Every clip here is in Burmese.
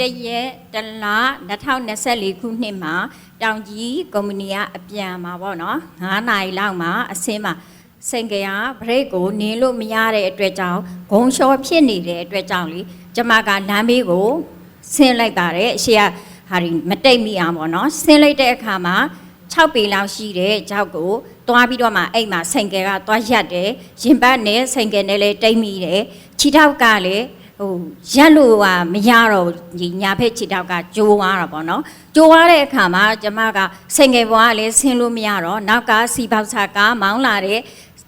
တရက်တလ2024ခုနှစ်မှာတောင်ကြီးကုမ္ပဏီကအပြန်มาပေါ့နော်9နာရီလောက်မှာအစင်းမှာစင်ကရဘရိတ်ကိုနင်းလို့မရတဲ့အတွက်ကြောင့်ဂုံလျှောဖြစ်နေတဲ့အတွက်ကြောင့်လေကျမကလမ်းဘေးကိုဆင်းလိုက်ပါတယ်အရှိကဟာဒီမတိတ်မိအောင်ပေါ့နော်ဆင်းလိုက်တဲ့အခါမှာ6ပေလောက်ရှိတဲ့ကြောက်ကိုတွားပြီးတော့မှအဲ့မှာစင်ကယ်ကတွားရက်တယ်ရင်ပတ်နဲ့စင်ကယ်နဲ့လည်းတိတ်မိတယ်ခြေထောက်ကလည်း ဟိုရက်လို့ဟာမရတော့ဒီညာဖက်ခြေတောက်ကကျိုးသွားတာပေါ့နော်ကျိုးသွားတဲ့အခါမှာကျမကစင်ငယ်ဘွားကလည်းဆင်းလို့မရတော့နောက်ကစီပေါက်ချကားမောင်းလာတဲ့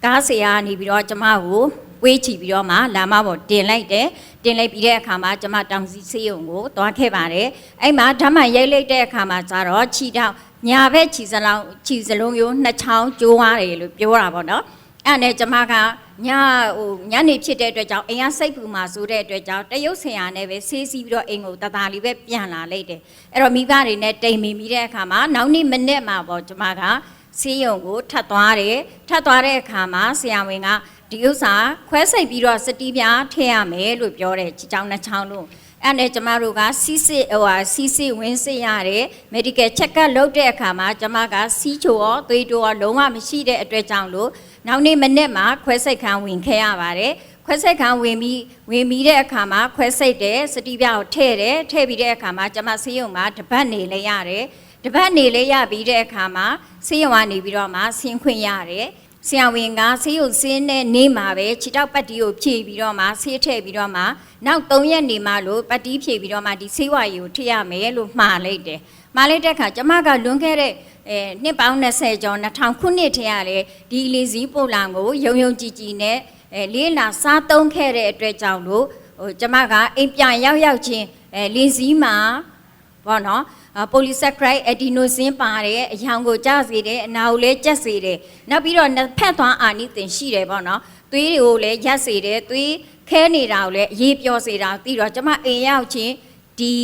ကားဆရာကနေပြီးတော့ကျမကိုဝေးချီပြီးတော့မှလာမပေါ်တင်လိုက်တယ်တင်လိုက်ပြီးတဲ့အခါမှာကျမတောင်စီစေးရုံကိုသွားခဲ့ပါတယ်အဲ့မှာဓမ္မရိတ်လိုက်တဲ့အခါမှာကျတော့ခြေတောက်ညာဘက်ခြေစလုံးခြေစလုံးရိုးနှစ်ချောင်းကျိုးသွားတယ်လို့ပြောတာပေါ့နော်အဲ့နဲ့ကျမက ညဟိုညနေဖြစ်တဲ့အတွက်ကြောင့်အိမ်ကစိတ်ပူမှာဆိုတဲ့အတွက်ကြောင့်တရုတ်ဆရာနဲ့ပဲဆေးစီးပြီးတော့အိမ်ကိုတသားလေးပဲပြန်လာလိုက်တယ်အဲ့တော့မိဘတွေနဲ့တိမ်မီမိတဲ့အခါမှာနောက်နေ့မနေ့မှာပေါ့ကျမကဆေးရုံကိုထပ်သွားတယ်ထပ်သွားတဲ့အခါမှာဆရာဝန်ကဒီဥစ္စာခွဲစိတ်ပြီးတော့စတီးပြားထည့်ရမယ်လို့ပြောတယ်ချောင်းနှချောင်းလုံးအဲ့နဲ့ကျမတို့ကစီးစစ်ဟိုဟာစီးစစ်ဝင်စစ်ရတယ် medical check up လုပ်တဲ့အခါမှာကျမကစီးချိုရောသွေးတိုးရောလုံးဝမရှိတဲ့အတွက်ကြောင့်လို့ နောက်နေ့မနေ့မှာခွဲစိတ်ခန်းဝင်ခဲ့ရပါတယ်ခွဲစိတ်ခန်းဝင်ပြီးဝင်ပြီးတဲ့အခါမှာခွဲစိတ်တယ်စတီးပြားကိုထည့်တယ်ထည့်ပြီးတဲ့အခါမှာကျမဆေးရုံမှာတပတ်နေလဲရတယ်တပတ်နေလဲရပြီးတဲ့အခါမှာဆေးရုံကနေပြီးတော့မှဆင်းခွင့်ရတယ် ဆရာဝန်ကဆေးရုံဆင်းတဲ့နေ့မှာပဲခြေထောက်ပတ်တီးကိုဖြည့်ပြီးတော့မှဆေးထည့်ပြီးတော့မှနောက်3ရက်နေမှလို့ပတ်တီးဖြည့်ပြီးတော့မှဒီဆေးဝါးရည်ကိုထည့်ရမယ်လို့မှားလိုက်တယ်မှားလိုက်တဲ့အခါကျမကလွန်ခဲ့တဲ့အဲနှစ်ပေါင်း20ကျော်2000ခုနှစ်ထဲကလေဒီလီစည်းပိုလန်ကိုယုံယုံကြည်ကြည်နဲ့အဲလေးလာစားသုံးခဲ့တဲ့အတွက်ကြောင့်လို့ဟိုကျမကအိမ်ပြန်ရောက်ရောက်ချင်းအဲလီစည်းမှာ ပေါ့နော်ပိုလီဆက်ခရိုက်အဒီနိုစင်ပါတဲ့အယောင်ကိုကျစေတယ်အနာကိုလည်းကျက်စေတယ်နောက်ပြီးတော့နှစ်ဖက်သွားအာနိသင်ရှိတယ်ပေါ့နော်သွေးတွေကိုလည်းရက်စေတယ်သွေးခဲနေတာကိုလည်းအေးပြောစေတာပြီးတော့ကျမအိမ်ရောက်ချင်းဒီ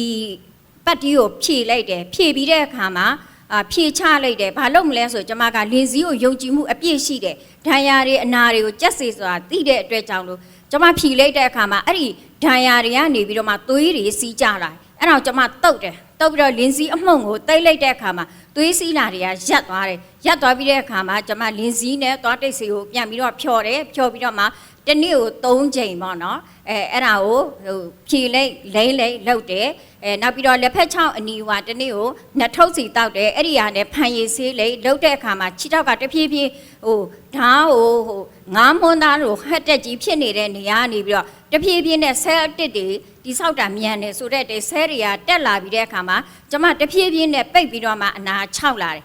ပတ်တီးကိုဖြည့်လိုက်တယ်ဖြည့်ပြီးတဲ့အခါမှာအာဖြည့်ချလိုက်တယ်ဘာလို့မလဲဆိုကျမကလင်စည်းကိုယုံကြည်မှုအပြည့်ရှိတယ်ဒဏ်ရာတွေအနာတွေကိုကျက်စေဆိုတာသိတဲ့အတွက်ကြောင့်လို့ကျမဖြည့်လိုက်တဲ့အခါမှာအဲ့ဒီဒဏ်ရာတွေကနေပြီးတော့မှသွေးတွေစီးကြလာတယ်အဲ့တော့ကျွန်မတုတ်တယ် တုတ်ပြီးတော့လင်းစည်းအမှုန့်ကိုတိတ်လိုက်တဲ့အခါမှာသွေးစည်းလာတွေကရက်သွားတယ်ရက်သွားပြီးတဲ့အခါမှာကျွန်မလင်းစည်းနဲ့သွားတိတ်စီကိုပြန်ပြီးတော့ဖြော်တယ်ဖြော်ပြီးတော့မှတစ်နေ့ကို3ချိန်ပေါ့နော်အဲအဲ့ဒါကိုဟိုဖြီလိုက်လိမ့်လိမ့်လှုပ်တယ်အဲနောက်ပြီးတော့လက်ဖက်ချောင်းအနီဝါတစ်နေ့ကိုနှစ်ထုပ်စီတောက်တယ်အဲ့ဒီဟာနဲ့ဖန်ရည်ဆေးလိမ့်လှုပ်တဲ့အခါမှာခြေထောက်ကတဖြည်းဖြည်းဟိုဓာတ်ဟိုဟိုငားမွန်းသားလိုဟက်တက်ကြီးဖြစ်နေတဲ့နေရာကနေပြီးတော့တဖြည်းဖြည်းနဲ့ဆဲအတစ်တွေ ဒီဆောက်တာမြန်တယ်ဆိုတဲ့တေဆဲတွေကတက်လာပြီးတဲ့အခါမှာကျမတဖြည်းဖြည်းနဲ့ပိတ်ပြီးတော့မှအနာ6လာတယ်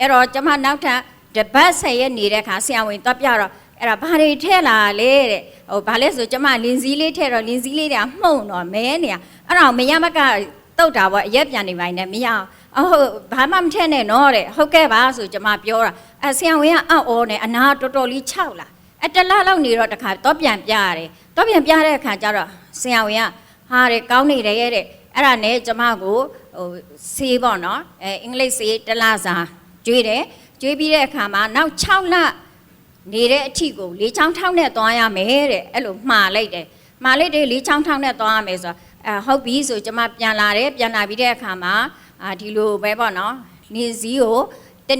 အဲ့တော့ကျမနောက်ထပ်တပတ်10ရက်နေတဲ့အခါဆရာဝန်တော့ပြတော့အဲ့ဒါဘာတွေထည့်လာလဲတဲ့ဟိုဘာလဲဆိုကျမလင်းစည်းလေးထည့်တော့လင်းစည်းလေးတွေကမှုန့်တော့မဲနေရအဲ့တော့မရမကတုတ်တာပေါ့အရက်ပြန်နေပိုင်းနဲ့မရအောင်အဟုတ်ဘာမှမထည့်နဲ့နော်တဲ့ဟုတ်ကဲ့ပါဆိုကျမပြောတာအဲဆရာဝန်ကအံ့ဩနေအနာတော်တော်လေး6လာအတလားလောက်နေတော့တခါတော့ပြန်ပြရတယ်တော့ပြန်ပြတဲ့အခါကျတော့ဆရာဝန်က ဟာတဲ့ကောင်းနေတယ်ရဲ့တဲ့အဲ့ဒါနဲ့ကျမကိုဟိုဆေးပေါ့နော်အဲအင်္ဂလိပ်ဆေးတစ်လစာကျွေးတယ်ကျွေးပြီးတဲ့အခါမှာနောက်6လနေတဲ့အထိကို၄ချောင်းထောင်းနဲ့သွားရမယ်တဲ့အဲ့လိုမှားလိုက်တယ်မှားလိုက်တယ်၄ချောင်းထောင်းနဲ့သွားရမယ်ဆိုတော့အဲဟုတ်ပြီဆိုကျမပြန်လာတယ်ပြန်လာပြီးတဲ့အခါမှာအာဒီလိုပဲပေါ့နော်နေစည်းကိုတ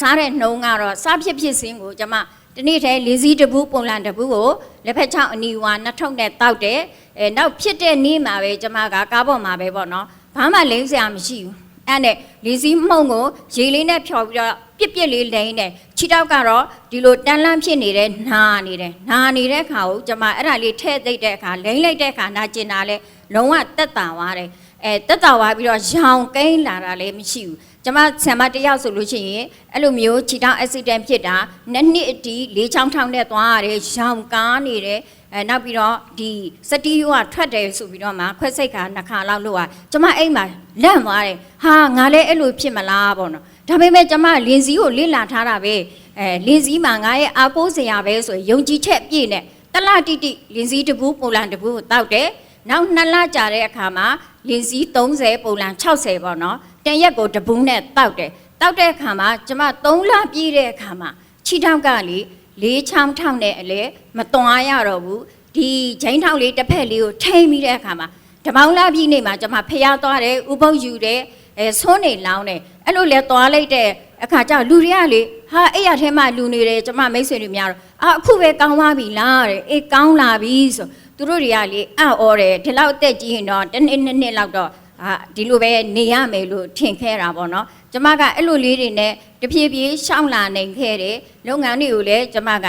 စားတဲ့နှုံးကတော့စားဖြစ်ဖြစ်စင်းကိုကျမ ဒီနေ့ထဲလေးစီးတပူးပုံလန်တပူးကိုလက်ဖက်ချောင်းအနီဝါနှစ်ထုပ်နဲ့တောက်တယ်အဲနောက်ဖြစ်တဲ့နေ့မှာပဲကျမကကားပေါ်မှာပဲပေါ့နော်ဘာမှလိမ့်စရာမရှိဘူးအဲ့နဲ့လေးစီးမှုန့်ကိုရေလေးနဲ့ဖြော်ပြီးတော့ပြစ်ပြစ်လေးလိမ့်တယ်ခြေတောက်ကတော့ဒီလိုတန်းလန်းဖြစ်နေတဲ့နာနေတယ်နာနေတဲ့အခါကိုကျမအဲ့ဒါလေးထဲ့သိပ်တဲ့အခါလိမ့်လိုက်တဲ့အခါနာကျင်တာလဲလုံးဝတက်တာသွားတယ်အဲတက်တာသွားပြီးတော့ရောင်ကိန်းလာတာလည်းမရှိဘူး ကျမဆံမတစ်ယောက်ဆိုလို့ရှိရင်အဲ့လိုမျိုးခြေထောက်အက်ဆီဒန့်ဖြစ်တာနှစ်နှစ်အတီလေးချောင်းထောင်းနဲ့သွားရတယ်ရောင်ကားနေတယ်အဲနောက်ပြီးတော့ဒီစတီးရိုးကထွက်တယ်ဆိုပြီးတော့မှခွက်စိတ်ကနှစ်ခါလောက်လို့อ่ะကျမအိမ်မှာလန့်သွားတယ်ဟာငါလည်းအဲ့လိုဖြစ်မလားပေါ့နော်ဒါပေမဲ့ကျမလင်းစည်းကိုလစ်လာထားတာပဲအဲလင်းစည်းမှာငါရဲ့အာကိုးစရာပဲဆိုရင်ယုံကြည်ချက်ပြည့်နဲ့တလတိတိလင်းစည်းတပူးပုံလန်တပူးကိုတောက်တယ်နောက်နှစ်လကြာတဲ့အခါမှာလင်းစည်း30ပုံလန်60ပေါ့နော် တန်ရက်ကိုတပူးနဲ့တောက်တယ်တောက်တဲ့အခါမှာကျမ3လပြည့်တဲ့အခါမှာခြိထောက်ကလေလေးချောင်းထောက်နဲ့အလေမတွားရတော့ဘူးဒီဂျိန်းထောက်လေးတစ်ဖက်လေးကိုထိမ့်ပြီးတဲ့အခါမှာဓမ္မောင်းလာပြည်နေမှာကျွန်မဖျားသွားတယ်ဥပုပ်ယူတယ်အဲဆွန်းနေလောင်းတယ်အဲ့လိုလဲသွားလိုက်တဲ့အခါကျလူတွေကလေဟာအဲ့ရထဲမှာလူနေတယ်ကျွန်မမိတ်ဆွေတွေများတော့အာအခုပဲကောင်းသွားပြီလားတဲ့အေးကောင်းလာပြီဆိုသူတို့တွေကလေအံ့ဩတယ်ဒီလောက်အသက်ကြီးရင်တော့တစ်နှစ်နှစ်နှစ်လောက်တော့ ဟာဒီလိုပဲနေရမယ်လို့ထင်ခဲ့တာပေါ့နော်ကျွန်မကအဲ့လိုလေးတွေနဲ့တဖြည်းဖြည်းရှောင်းလာနိုင်ခဲ့တယ်လုပ်ငန်းတွေကိုလည်းကျွန်မက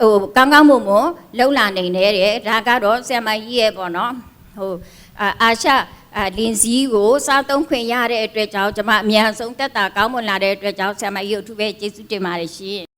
ဟိုကောင်းကောင်းမွန်မွန်လှုပ်လာနိုင်တယ်တဲ့ဒါကတော့ဆ iam မကြီးရဲ့ပေါ့နော်ဟိုအာအာရှအာလင်းစည်းကိုစားသုံးခွင့်ရတဲ့အတွက်ကြောင့်ကျွန်မအမြန်ဆုံးတက်တာကောင်းမွန်လာတဲ့အတွက်ကြောင့်ဆ iam မကြီးကိုအထူးပဲကျေးဇူးတင်ပါတယ်ရှင်